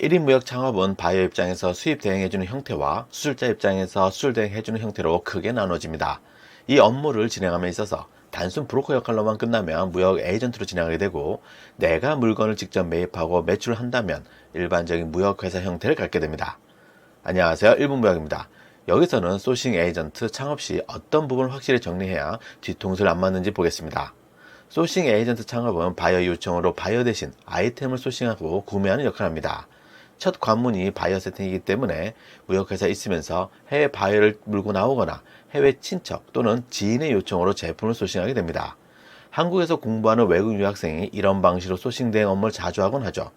1인 무역 창업은 바이어 입장에서 수입 대행해주는 형태와 수출자 입장에서 수출 대행해주는 형태로 크게 나눠집니다. 이 업무를 진행함에 있어서 단순 브로커 역할로만 끝나면 무역 에이전트로 진행하게 되고 내가 물건을 직접 매입하고 매출을 한다면 일반적인 무역 회사 형태를 갖게 됩니다. 안녕하세요. 1분 무역입니다. 여기서는 소싱 에이전트 창업 시 어떤 부분을 확실히 정리해야 뒤통수를 안 맞는지 보겠습니다. 소싱 에이전트 창업은 바이어 요청으로 바이어 대신 아이템을 소싱하고 구매하는 역할을 합니다. 첫 관문이 바이어 세팅이기 때문에 무역회사에 있으면서 해외 바이어를 물고 나오거나 해외 친척 또는 지인의 요청으로 제품을 소싱하게 됩니다. 한국에서 공부하는 외국 유학생이 이런 방식으로 소싱 대행 업무를 자주 하곤 하죠.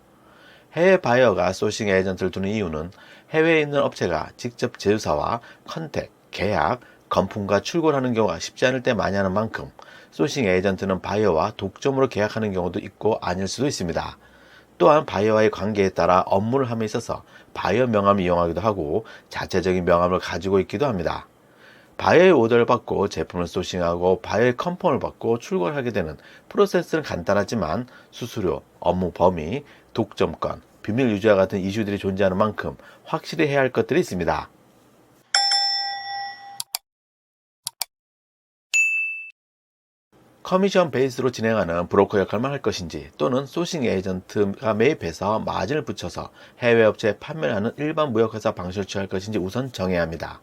해외 바이어가 소싱 에이전트를 두는 이유는 해외에 있는 업체가 직접 제휴사와 컨택, 계약, 건품과 출고를 하는 경우가 쉽지 않을 때 많이 하는 만큼 소싱 에이전트는 바이어와 독점으로 계약하는 경우도 있고 아닐 수도 있습니다. 또한 바이어와의 관계에 따라 업무를 함에 있어서 바이어 명함을 이용하기도 하고 자체적인 명함을 가지고 있기도 합니다. 바이어의 오더를 받고 제품을 소싱하고 바이어의 컨펌을 받고 출고를 하게 되는 프로세스는 간단하지만 수수료, 업무 범위, 독점권, 비밀 유지와 같은 이슈들이 존재하는 만큼 확실히 해야 할 것들이 있습니다. 커미션 베이스로 진행하는 브로커 역할만 할 것인지 또는 소싱 에이전트가 매입해서 마진을 붙여서 해외 업체에 판매를 하는 일반 무역회사 방식을 취할 것인지 우선 정해야 합니다.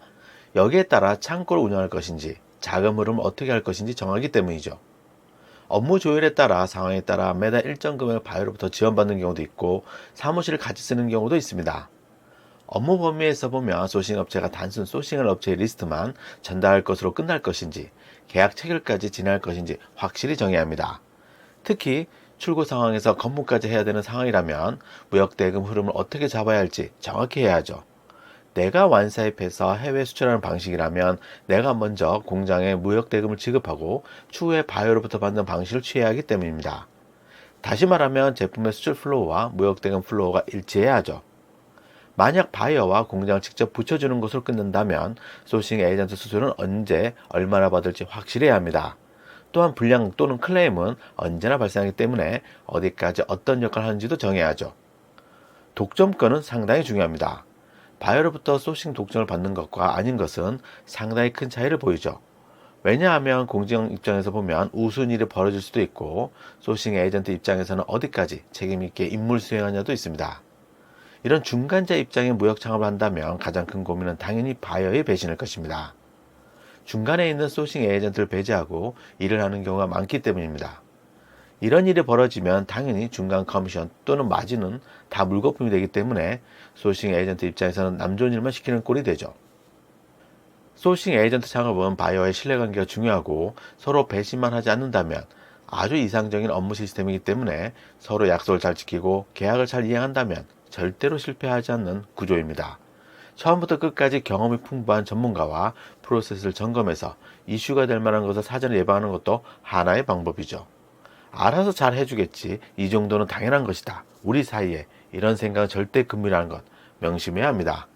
여기에 따라 창고를 운영할 것인지 자금 흐름을 어떻게 할 것인지 정하기 때문이죠. 업무 조율에 따라 상황에 따라 매달 일정 금액을 바이오로부터 지원받는 경우도 있고 사무실을 같이 쓰는 경우도 있습니다. 업무 범위에서 보면 소싱 업체가 단순 소싱할 업체의 리스트만 전달할 것으로 끝날 것인지 계약 체결까지 진행할 것인지 확실히 정해야 합니다. 특히 출고 상황에서 건물까지 해야 되는 상황이라면 무역 대금 흐름을 어떻게 잡아야 할지 정확히 해야 하죠. 내가 완사입해서 해외 수출하는 방식이라면 내가 먼저 공장에 무역 대금을 지급하고 추후에 바이오로부터 받는 방식을 취해야 하기 때문입니다. 다시 말하면 제품의 수출 플로우와 무역 대금 플로우가 일치해야 하죠. 만약 바이어와 공장을 직접 붙여주는 것으로 끝낸다면 소싱 에이전트 수수료는 언제 얼마나 받을지 확실해야 합니다. 또한 불량 또는 클레임은 언제나 발생하기 때문에 어디까지 어떤 역할을 하는지도 정해야 하죠. 독점권은 상당히 중요합니다. 바이어로부터 소싱 독점을 받는 것과 아닌 것은 상당히 큰 차이를 보이죠. 왜냐하면 공정 입장에서 보면 우스운 일이 벌어질 수도 있고 소싱 에이전트 입장에서는 어디까지 책임있게 임무를 수행하냐도 있습니다. 이런 중간자 입장의 무역 창업을 한다면 가장 큰 고민은 당연히 바이어의 배신일 것입니다. 중간에 있는 소싱 에이전트를 배제하고 일을 하는 경우가 많기 때문입니다. 이런 일이 벌어지면 당연히 중간 커미션 또는 마진은 다 물거품이 되기 때문에 소싱 에이전트 입장에서는 남 좋은 일만 시키는 꼴이 되죠. 소싱 에이전트 창업은 바이어의 신뢰관계가 중요하고 서로 배신만 하지 않는다면 아주 이상적인 업무 시스템이기 때문에 서로 약속을 잘 지키고 계약을 잘 이행한다면 절대로 실패하지 않는 구조입니다. 처음부터 끝까지 경험이 풍부한 전문가와 프로세스를 점검해서 이슈가 될 만한 것을 사전에 예방하는 것도 하나의 방법이죠. 알아서 잘 해주겠지. 이 정도는 당연한 것이다. 우리 사이에 이런 생각은 절대 금물이라는 것 명심해야 합니다.